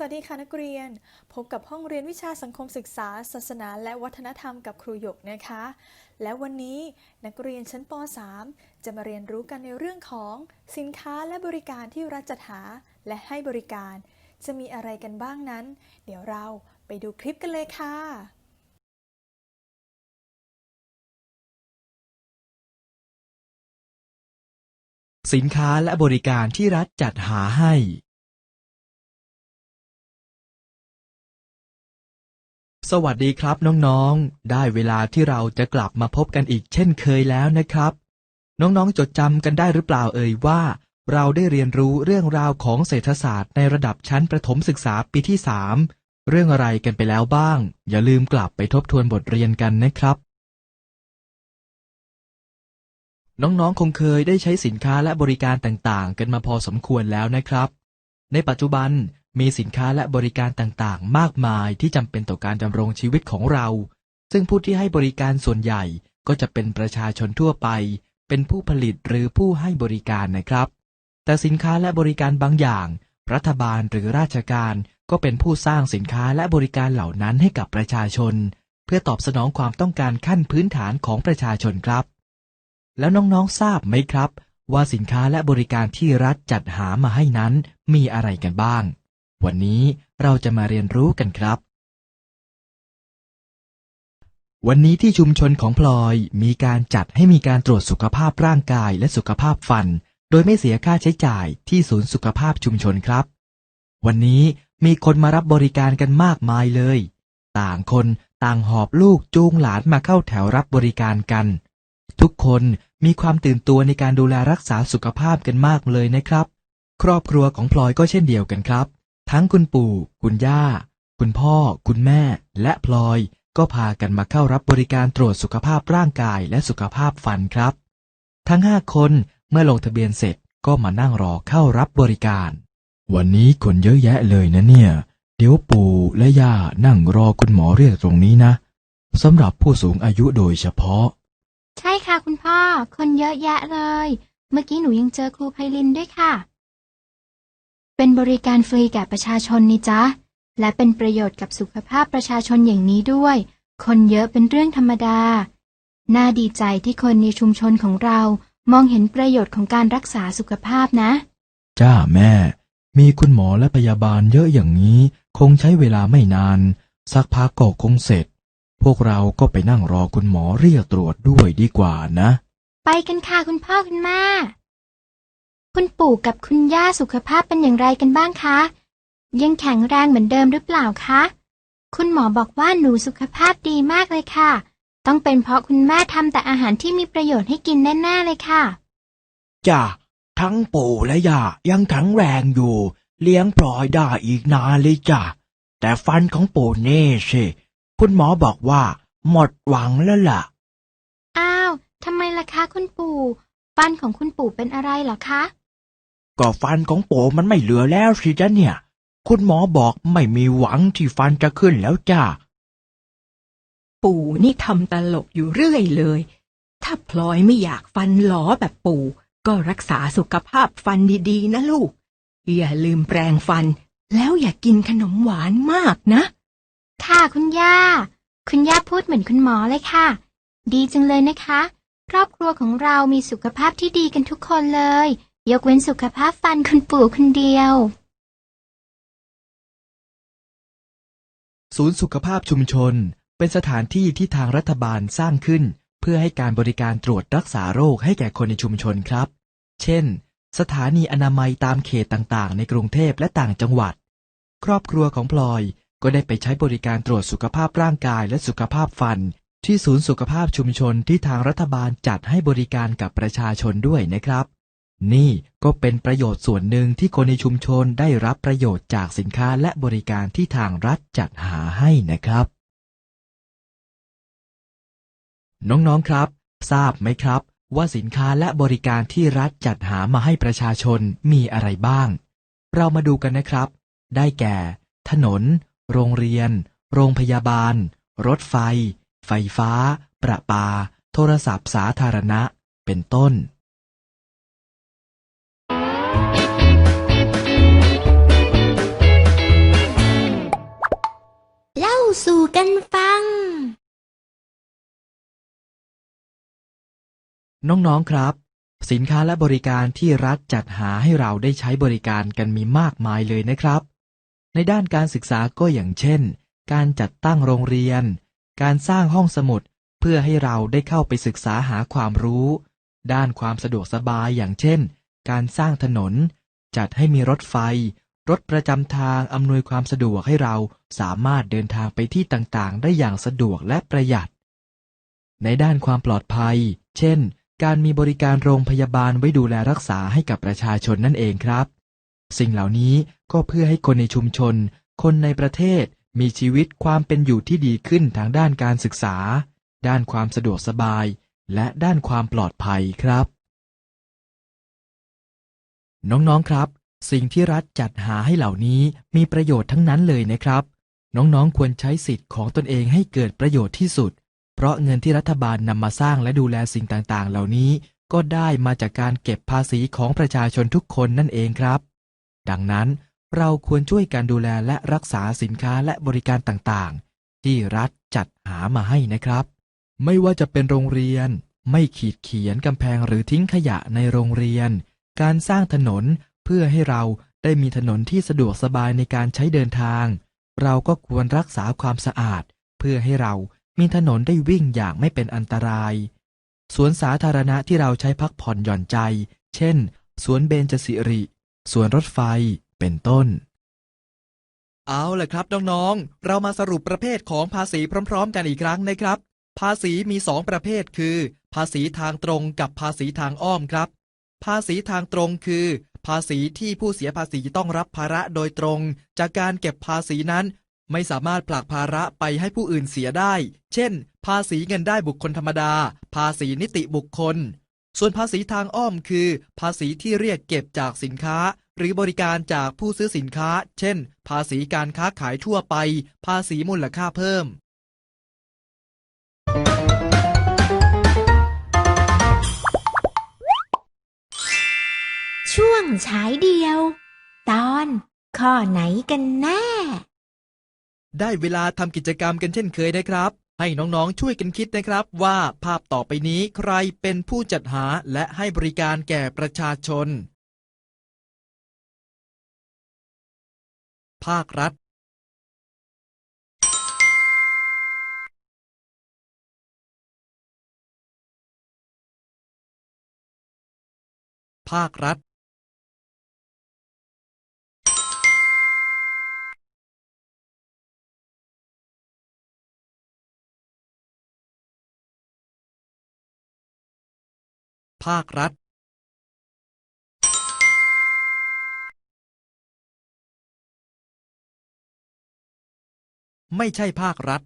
สวัสดีค่ะนักเรียน พบกับห้องเรียนวิชาสังคมศึกษา ศาสนา และวัฒนธรรมกับครูหยกนะคะ และวันนี้นักเรียนชั้นป .3 จะมาเรียนรู้กันในเรื่องของสินค้าและบริการที่รัฐจัดหาและให้บริการ จะมีอะไรกันบ้างนั้น เดี๋ยวเราไปดูคลิปกันเลยค่ะสินค้าและบริการที่รัฐจัดหาให้ สวัสดีครับน้องๆ ได้เวลาที่เราจะกลับมาพบกันอีกเช่นเคยแล้วนะครับ น้องๆ จดจำกันได้หรือเปล่าเอ่ยว่า เราได้เรียนรู้เรื่องราวของเศรษฐศาสตร์ในระดับชั้นประถมศึกษาปีที่ 3 เรื่องอะไรกันไปแล้วบ้าง อย่าลืมกลับไปทบทวนบทเรียนกันนะครับ น้องๆ คงเคยได้ใช้สินค้าและบริการต่างๆ กันมาพอสมควรแล้วนะครับ ในปัจจุบัน มีสินค้าและบริการต่างๆ มากมายที่จำเป็นต่อการดำรงชีวิตของเรา ซึ่งผู้ที่ให้บริการส่วนใหญ่ก็จะเป็นประชาชนทั่วไป เป็นผู้ผลิตหรือผู้ให้บริการนะครับ แต่สินค้าและบริการบางอย่าง รัฐบาลหรือราชการก็เป็นผู้สร้างสินค้าและบริการเหล่านั้นให้กับประชาชน เพื่อตอบสนองความต้องการขั้นพื้นฐานของประชาชนครับ แล้วน้องๆทราบไหมครับ ว่าสินค้าและบริการที่รัฐจัดหามาให้นั้นมีอะไรกันบ้าง วันนี้เราจะมาเรียนรู้กันครับ วันนี้ที่ชุมชนของพลอยมีการจัดให้มีการตรวจสุขภาพร่างกายและสุขภาพฟัน โดยไม่เสียค่าใช้จ่ายที่ศูนย์สุขภาพชุมชนครับ วันนี้มีคนมารับบริการกันมากมายเลย ต่างคนต่างหอบลูกจูงหลานมาเข้าแถวรับบริการกัน ทุกคนมีความตื่นตัวในการดูแลรักษาสุขภาพกันมากเลยนะครับ ครอบครัวของพลอยก็เช่นเดียวกันครับ ทั้งคุณปู่ คุณย่า คุณพ่อ คุณแม่ และพลอย ก็พากันมาเข้ารับบริการตรวจสุขภาพร่างกายและสุขภาพฟันครับ ทั้งห้าคนเมื่อลงทะเบียนเสร็จก็มานั่งรอเข้ารับบริการ วันนี้คนเยอะแยะเลยนะเนี่ย เดี๋ยวปู่และย่านั่งรอคุณหมอเรียกตรงนี้นะสำหรับผู้สูงอายุโดยเฉพาะ ใช่ค่ะคุณพ่อ คนเยอะแยะเลย เมื่อกี้หนูยังเจอครูไพลินด้วยค่ะ เป็นบริการฟรีแก่ประชาชนนี่จ๊ะ และเป็นประโยชน์กับสุขภาพประชาชนอย่างนี้ด้วย คนเยอะเป็นเรื่องธรรมดา น่าดีใจที่คนในชุมชนของเรามองเห็นประโยชน์ของการรักษาสุขภาพนะ จ้าแม่ มีคุณหมอและพยาบาลเยอะอย่างนี้ คงใช้เวลาไม่นาน สักพักก็คงเสร็จ พวกเราก็ไปนั่งรอคุณหมอเรียกตรวจด้วยดีกว่านะ ไปกันค่ะคุณพ่อคุณแม่คุณ ปู่กับคุณย่าสุขภาพเป็นอย่างไรกันบ้างคะ ยังแข็งแรงเหมือนเดิมหรือเปล่าคะ คุณหมอบอกว่าหนูสุขภาพดีมากเลยค่ะ ต้องเป็นเพราะคุณแม่ทำแต่อาหารที่มีประโยชน์ให้กินแน่ๆเลยค่ะ จ้ะ ทั้งปู่และย่ายังแข็งแรงอยู่ เลี้ยงปล่อยได้อีกนานเลยจ้ะ แต่ฟันของปู่นี่สิ คุณหมอบอกว่า หมดหวังแล้วล่ะ อ้าว ทำไมล่ะคะคุณปู่ ฟันของคุณปู่เป็นอะไรเหรอคะ ก็ฟันของปู่มันไม่เหลือแล้วสิจ้ะเนี่ย คุณหมอบอกไม่มีหวังที่ฟันจะขึ้นแล้วจ้ะปู่นี่ทำตลกอยู่เรื่อยเลย ถ้าพลอยไม่อยากฟันหลอแบบปู่ ก็รักษาสุขภาพฟันดีๆ นะลูก อย่าลืมแปรงฟัน แล้วอย่ากกินขนมหวานมากนะ ค่ะคุณย่า คุณย่าพูดเหมือนคุณหมอเลยค่ะ ดีจังเลยนะคะ ครอบครัวของเรามีสุขภาพที่ดีกันทุกคนเลย ยกเว้นสุขภาพฟันคุณปู่คนเดียว ศูนย์สุขภาพชุมชน เป็นสถานที่ที่ทางรัฐบาลสร้างขึ้น เพื่อให้การบริการตรวจรักษาโรคให้แก่คนในชุมชนครับ เช่น สถานีอนามัยตามเขตต่างๆ ในกรุงเทพและต่างจังหวัด ครอบครัวของพลอยก็ได้ไปใช้บริการตรวจสุขภาพร่างกายและสุขภาพฟัน ที่ศูนย์สุขภาพชุมชนที่ทางรัฐบาลจัดให้บริการกับประชาชนด้วยนะครับ นี่ก็เป็นประโยชน์ส่วนหนึ่งที่คนในชุมชนได้รับประโยชน์จากสินค้าและบริการที่ทางรัฐจัดหาให้นะครับ น้องๆครับ ทราบไหมครับ ว่าสินค้าและบริการที่รัฐจัดหามาให้ประชาชนมีอะไรบ้าง เรามาดูกันนะครับ ได้แก่ ถนน โรงเรียน โรงพยาบาล รถไฟ ไฟฟ้า ประปา โทรศัพท์สาธารณะ เป็นต้น สู่กันฟัง น้องๆครับ สินค้าและบริการที่รัฐจัดหาให้เราได้ใช้บริการกันมีมากมายเลยนะครับ ในด้านการศึกษาก็อย่างเช่น การจัดตั้งโรงเรียน การสร้างห้องสมุด เพื่อให้เราได้เข้าไปศึกษาหาความรู้ ด้านความสะดวกสบายอย่างเช่น การสร้างถนน จัดให้มีรถไฟ รถประจำทางอำนวยความสะดวกให้เรา สามารถเดินทางไปที่ต่างๆ ได้อย่างสะดวกและประหยัด ในด้านความปลอดภัย เช่น การมีบริการโรงพยาบาลไว้ดูแลรักษาให้กับประชาชนนั่นเองครับ สิ่งเหล่านี้ก็เพื่อให้คนในชุมชน คนในประเทศ มีชีวิตความเป็นอยู่ที่ดีขึ้นทางด้านการศึกษา ด้านความสะดวกสบาย และด้านความปลอดภัยครับ น้องๆครับ สิ่งที่รัฐจัดหาให้เหล่านี้มีประโยชน์ทั้งนั้นเลยนะครับ น้องๆ ควรใช้สิทธิ์ของตนเองให้เกิดประโยชน์ที่สุด เพราะเงินที่รัฐบาลนำมาสร้างและดูแลสิ่งต่างๆ เหล่านี้ ก็ได้มาจากการเก็บภาษีของประชาชนทุกคนนั่นเองครับ ดังนั้นเราควรช่วยการดูแลและรักษาสินค้าและบริการต่างๆ ที่รัฐจัดหามาให้นะครับ ไม่ว่าจะเป็นโรงเรียน ไม่ขีดเขียนกำแพงหรือทิ้งขยะในโรงเรียน การสร้างถนนเพื่อให้เราได้มีถนนที่สะดวกสบายในการใช้เดินทาง เราก็ควรรักษาความสะอาด เพื่อให้เรามีถนนได้วิ่งอย่างไม่เป็นอันตราย สวนสาธารณะที่เราใช้พักผ่อนหย่อนใจ เช่น สวนเบญจสิริ สวนรถไฟ เป็นต้น เอาละครับน้องๆ เรามาสรุปประเภทของภาษีพร้อม ๆ กันอีกครั้งนะครับ ภาษีมีสองประเภทคือ ภาษีทางตรงกับภาษีทางอ้อมครับ ภาษีทางตรงคือ ภาษีที่ผู้เสียภาษีต้องรับภาระโดยตรง จากการเก็บภาษีนั้น ไม่สามารถผลักภาระไปให้ผู้อื่นเสียได้ เช่น ภาษีเงินได้บุคคลธรรมดา ภาษีนิติบุคคล ส่วนภาษีทางอ้อมคือ ภาษีที่เรียกเก็บจากสินค้า หรือบริการจากผู้ซื้อสินค้า เช่น ภาษีการค้าขายทั่วไป ภาษีมูลค่าเพิ่ม ช่วงฉายเดียว ตอนข้อไหนกันแน่ ได้เวลาทำกิจกรรมกันเช่นเคยนะครับ ให้น้องๆช่วยกันคิดนะครับว่าภาพต่อไปนี้ใครเป็นผู้จัดหาและให้บริการแก่ประชาชน ภาครัฐ ภาครัฐ ภาครัฐ ไม่ใช่ภาครัฐ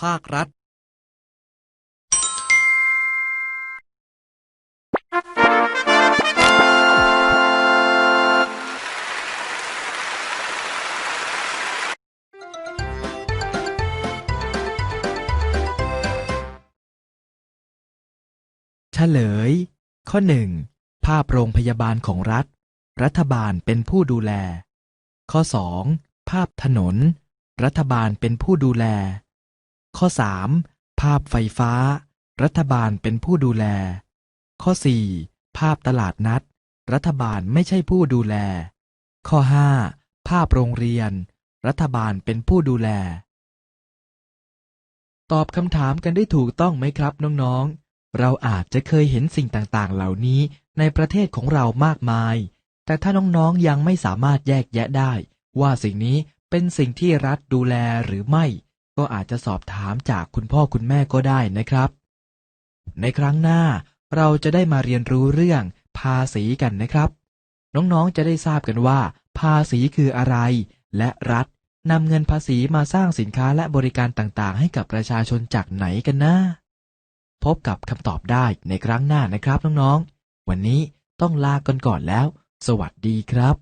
ภาครัฐ ลย ข้อ 1. ภาพโรงพยาบาลของรัฐ รัฐบาลเป็นผู้ดูแล ข้อ 2. ภาพถนน รัฐบาลเป็นผู้ดูแล ข้อ 3. ภาพไฟฟ้า รัฐบาลเป็นผู้ดูแล ข้อ 4. ภาพตลาดนัด รัฐบาลไม่ใช่ผู้ดูแล ข้อ 5. ภาพโรงเรียน รัฐบาลเป็นผู้ดูแล ตอบคำถามกันได้ถูกต้องไหมครับน้องๆ เราอาจจะเคยเห็นสิ่งต่างๆ เหล่านี้ในประเทศของเรามากมาย แต่ถ้าน้องๆยังไม่สามารถแยกแยะได้ ว่าสิ่งนี้เป็นสิ่งที่รัฐดูแลหรือไม่ ก็อาจจะสอบถามจากคุณพ่อคุณแม่ก็ได้นะครับ ในครั้งหน้าเราจะได้มาเรียนรู้เรื่องภาษีกันนะครับ น้องๆจะได้ทราบกันว่า ภาษีคืออะไร และรัฐนำเงินภาษีมาสร้างสินค้าและบริการต่างๆ ให้กับประชาชนจากไหนกันนะ พบกับคำตอบได้ในครั้งหน้านะครับน้องๆ วันนี้ต้องลากันก่อนแล้ว สวัสดีครับ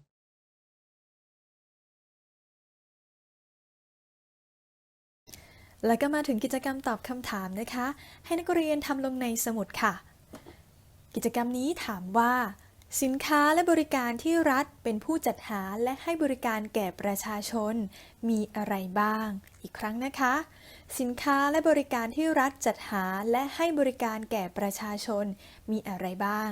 แล้วก็มาถึงกิจกรรมตอบคำถามนะคะ ให้นักเรียนทำลงในสมุดค่ะ กิจกรรมนี้ถามว่า สินค้าและบริการที่รัฐเป็นผู้จัดหาและให้บริการแก่ประชาชน มีอะไรบ้าง อีกครั้งนะคะ สินค้าและบริการที่รัฐจัดหาและให้บริการแก่ประชาชน มีอะไรบ้าง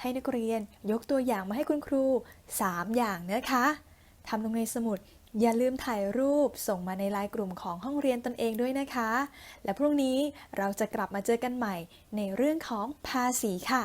ให้นักเรียนยกตัวอย่างมาให้คุณครู 3 อย่างนะคะทำลงในสมุดอย่าลืมถ่ายรูปส่งมาในไลน์กลุ่มของห้องเรียนตนเองด้วยนะคะ และพรุ่งนี้เราจะกลับมาเจอกันใหม่ในเรื่องของภาษีค่ะ